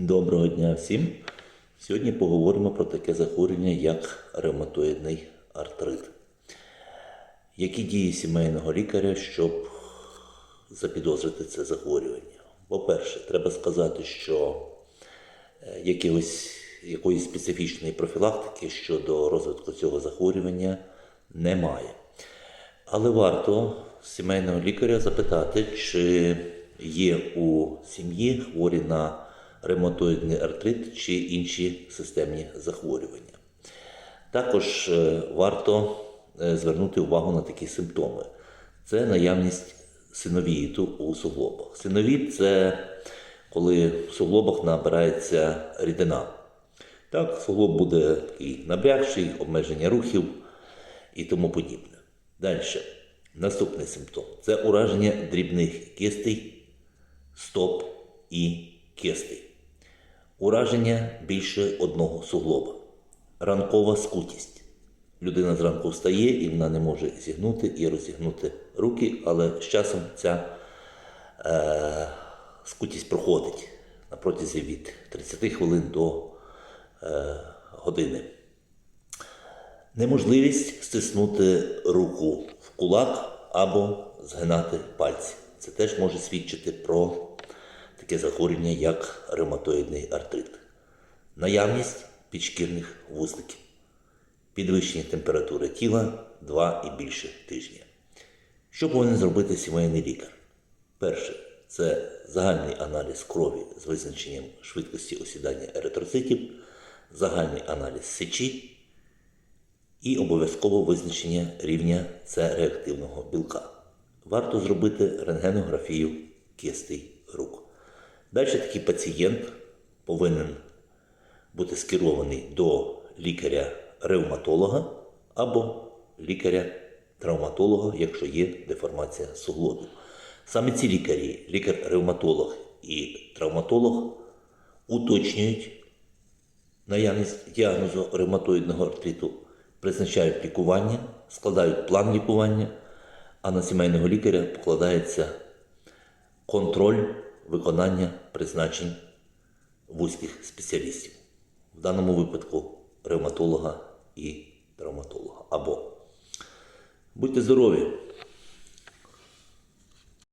Доброго дня всім. Сьогодні поговоримо про таке захворювання, як ревматоїдний артрит. Які дії сімейного лікаря, щоб запідозрити це захворювання? По-перше, треба сказати, що е, якихось, якоїсь специфічної профілактики щодо розвитку цього захворювання немає. Але варто сімейного лікаря запитати, чи є у сім'ї хворі на ревматоїдний артрит чи інші системні захворювання. Також е, варто е, звернути увагу на такі симптоми: це наявність синовіїту у суглобах. Синовіт це коли в суглобах набирається рідина. Так, суглоб буде такий набрякший, обмеження рухів і тому подібне. Далі. Наступний симптом це ураження дрібних кистей, стоп і кистей. Ураження більше одного суглоба. Ранкова скутість. Людина зранку встає і вона не може зігнути і розігнути руки, але з часом ця е, скутість проходить на протязі від 30 хвилин до е, години. Неможливість стиснути руку в кулак або згинати пальці. Це теж може свідчити про таке захворювання, як ревматоїдний артрит. Наявність підшкірних вузликів, підвищення температури тіла 2 і більше тижня. Що повинен зробити сімейний лікар? Перше це загальний аналіз крові з визначенням швидкості осідання еритроцитів, загальний аналіз сечі і обов'язково визначення рівня С реактивного білка. Варто зробити рентгенографію кистей рук. Далі такий пацієнт повинен бути скерований до лікаря-ревматолога або лікаря-травматолога, якщо є деформація суглобів. Саме ці лікарі, лікар-ревматолог і травматолог, уточнюють наявність діагнозу ревматоїдного артриту, призначають лікування, складають план лікування, а на сімейного лікаря покладається контроль виконання призначень вузьких спеціалістів, в даному випадку ревматолога і травматолога. Або будьте здорові!